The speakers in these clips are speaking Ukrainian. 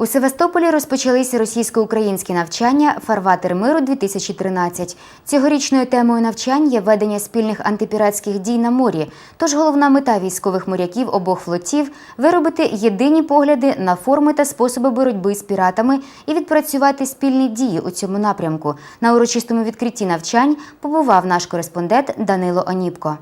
У Севастополі розпочалися російсько-українські навчання Фарватер миру 2013 Цьогорічною темою навчань є ведення спільних антипіратських дій на морі. Тож головна мета військових моряків обох флотів виробити єдині погляди на форми та способи боротьби з піратами і відпрацювати спільні дії у цьому напрямку. На урочистому відкритті навчань побував наш кореспондент Данило Оніпко.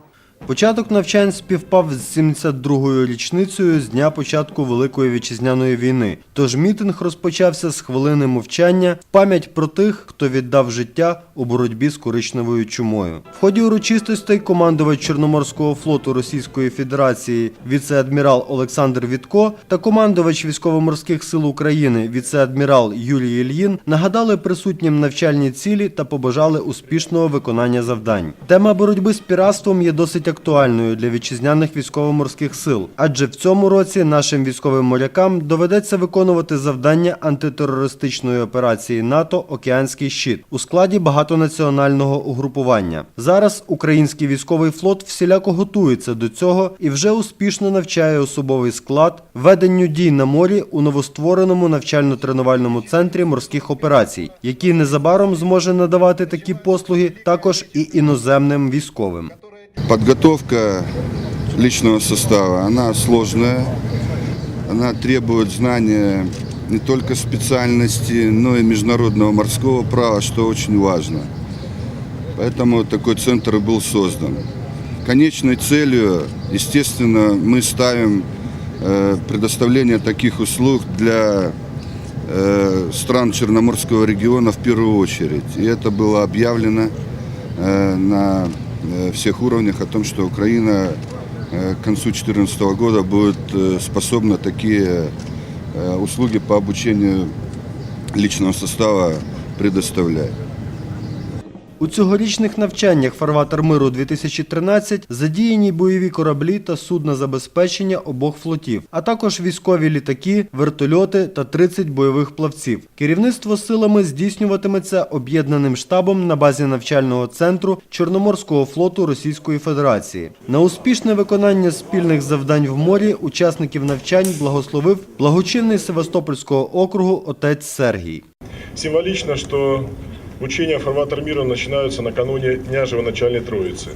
Початок навчань співпав з 72-ю річницею з дня початку Великої вітчизняної війни. Тож мітинг розпочався з хвилини мовчання в пам'ять про тих, хто віддав життя у боротьбі з коричневою чумою. В ході урочистостей командувач Чорноморського флоту Російської Федерації віце-адмірал Олександр Вітко та командувач військово-морських сил України віце-адмірал Юрій Ільїн нагадали присутнім навчальні цілі та побажали успішного виконання завдань. Тема боротьби з піратством є досить актуальною для вітчизняних військово-морських сил, адже в цьому році нашим військовим морякам доведеться виконувати завдання антитерористичної операції НАТО Океанський щит у складі багатонаціонального угрупування. Зараз український військовий флот всіляко готується до цього і вже успішно навчає особовий склад веденню дій на морі у новоствореному навчально-тренувальному центрі морських операцій, який незабаром зможе надавати такі послуги також і іноземним військовим. Подготовка личного состава, она сложная, она требует знания не только специальности, но и международного морского права, что очень важно. Поэтому такой центр был создан. Конечной целью, естественно, мы ставим э, предоставление таких услуг для э, стран Черноморского региона в первую очередь. И это было объявлено э, на всех уровнях о том, что Украина э, к концу 2014 года будет э, способна такие э, услуги по обучению личного состава предоставлять. У цьогорічних навчаннях Фарватер миру 2013 задіяні бойові кораблі та судна забезпечення обох флотів, а також військові літаки, вертольоти та 30 бойових плавців. Керівництво силами здійснюватиметься об'єднаним штабом на базі навчального центру Чорноморського флоту Російської Федерації. На успішне виконання спільних завдань в морі учасників навчань благословив благочинний Севастопольського округу отець Сергій. Символично, что учения «Фарватер мира» начинаются накануне Дня Живоначальной Троицы.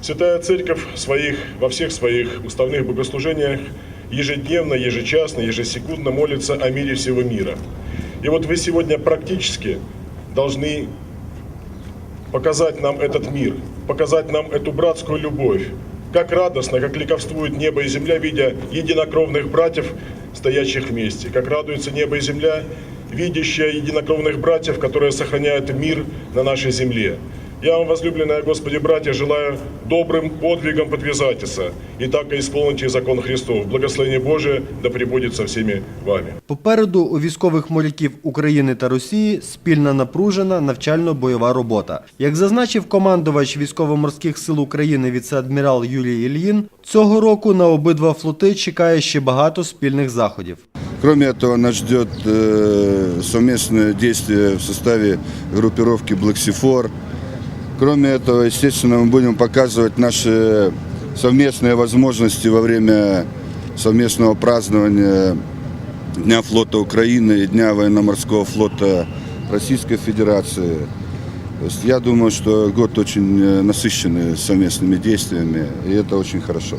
Святая Церковь своих, во всех своих уставных богослужениях ежедневно, ежечасно, ежесекундно молится о мире всего мира. И вот вы сегодня практически должны показать нам этот мир, показать нам эту братскую любовь. Как радостно, как ликовствует небо и земля, видя единокровных братьев, стоящих вместе. Как радуется небо и земля, видящая единокровных братьев, которые сохраняют мир на нашей земле. Я вам, возлюбленные Господи, братья, желаю добрым подвигом подвязаться и так и исполните закон Христов. Благословение Божие да пребудет со всеми вами. Попереду у військових моряків України та Росії спільна напружена навчально-бойова робота. Як зазначив командувач військово-морських сил України віце-адмірал Юрій Ільїн, цього року на обидва флоти чекає ще багато спільних заходів. Кроме этого, нас ждет э, совместное действие в составе группировки Блэксифор. Кроме этого, естественно, мы будем показывать наши совместные возможности во время совместного празднования Дня флота Украины и Дня военно-морского флота Российской Федерации. То есть я думаю, что год очень э, насыщенный совместными действиями, и это очень хорошо.